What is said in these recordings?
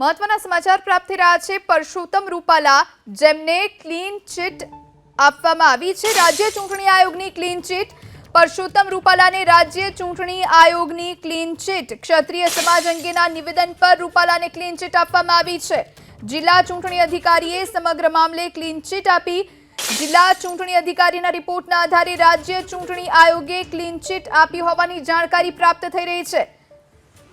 મહત્વના સમાચાર પ્રાપ્ત થઈ રહ્યા છે. પરસોત્તમ રૂપાલા, જેમને ક્લીન ચિટ આપવામાં આવી છે. રાજ્ય ચૂંટણી આયોગની ક્લીન ચિટ પરસોત્તમ રૂપાલાને રાજ્ય ચૂંટણી આયોગની ક્લીન ચિટ ક્ષત્રિય સમાજ અંગેના નિવેદન પર રૂપાલાને ક્લીન ચિટ આપવામાં આવી છે. જિલ્લા ચૂંટણી અધિકારીએ સમગ્ર મામલે ક્લીન ચિટ આપી. જિલ્લા ચૂંટણી અધિકારીના રિપોર્ટના આધારે રાજ્ય ચૂંટણી આયોગે ક્લીન ચિટ આપી હોવાની જાણકારી પ્રાપ્ત થઈ રહી છે.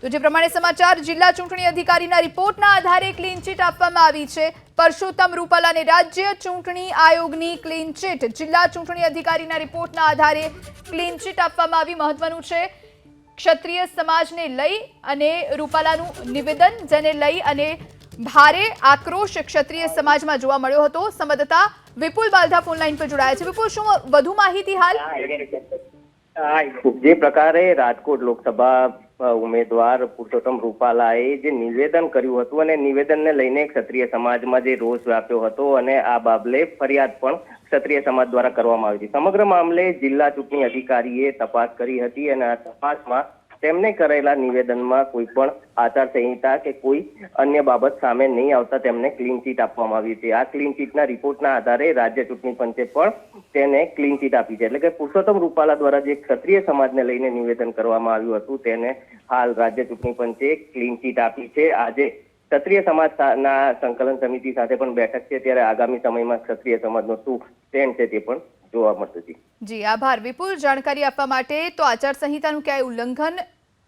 તો જે પ્રમાણે સમાચાર, જિલ્લા ચૂંટણી અધિકારીના રિપોર્ટના આધારે ક્લીન ચીટ આપવામાં આવી છે. પરસોત્તમ રૂપાલાને રાજ્ય ચૂંટણી આયોગની ક્લીન ચીટ જિલ્લા ચૂંટણી અધિકારીના રિપોર્ટના આધારે ક્લીન ચીટ આપવામાં આવી. મહત્વનું છે, ક્ષત્રિય સમાજને લઈ અને રૂપાલાનું નિવેદન જેને લઈ અને ભારે આક્રોશ ક્ષત્રિય સમાજમાં જોવા મળ્યો હતો. સંવાદદાતા વિપુલ બાલધા ફોનલાઈન પર જોડાયા છે. વિપુલ, શું વધુ માહિતી હાલ? જે પ્રકારે રાજકોટ લોકસભા ઉમેદવાર પુરુષોત્તમ રૂપાલાએ જે નિવેદન કર્યું હતું અને નિવેદનને લઈને ક્ષત્રિય સમાજમાં જે રોષ વ્યાપ્યો હતો અને આ બાબલે ફરિયાદ પણ ક્ષત્રિય સમાજ દ્વારા કરવામાં આવી હતી. સમગ્ર મામલે જિલ્લા ચૂંટણી અધિકારીએ તપાસ કરી હતી અને આ તપાસમાં તેમને કરેલા નિવેદનમાં કોઈ પણ આચાર સંહિતા કે કોઈ અન્ય બાબત સામે નહીં આવતા તેમને ક્લીન ચીટ આપવામાં આવી છે. આ ક્લીન ચીટના રિપોર્ટના આધારે રાજ્ય ચૂંટણી પંચે પણ તેને ક્લીન ચીટ આપી છે. એટલે કે પુરુષોત્તમ રૂપાલા દ્વારા જે ક્ષત્રિય સમાજને લઈને નિવેદન કરવામાં આવ્યું હતું, તેને હાલ રાજ્ય ચૂંટણી પંચે ક્લીન ચીટ આપી છે. આજે ક્ષત્રિય સમાજના સંકલન સમિતિ સાથે પણ બેઠક છે. ત્યારે આગામી સમયમાં ક્ષત્રિય સમાજનો શું સ્ટેન્ડ છે તે પણ જોવા મળશે જી, આભાર. વિપુલ, જાણકારી આપવા માટે તો આચારસંહિતાનું ક્યાંય ઉલ્લંઘન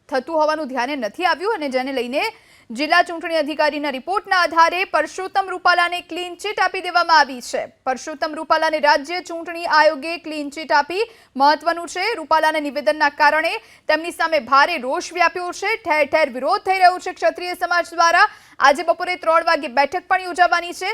થતું હોવાનું ધ્યાને નથી આવ્યું અને જેને લઈને જિલ્લા ચૂંટણી અધિકારીના રિપોર્ટના આધારે પરસોત્તમ રૂપાલાને ક્લીન ચીટ આપી દેવામાં આવી છે. પરસોત્તમ રૂપાલાને રાજ્ય ચૂંટણી આયોગે ક્લીન ચીટ આપી મહત્વનું છે. રૂપાલાના નિવેદનના કારણે તેમની સામે ભારે રોષ વ્યાપ્યો છે. ઠેર ઠેર વિરોધ થઈ રહ્યો છે ક્ષત્રિય સમાજ દ્વારા. આજે બપોરે ત્રણ વાગે બેઠક પણ યોજાવાની છે.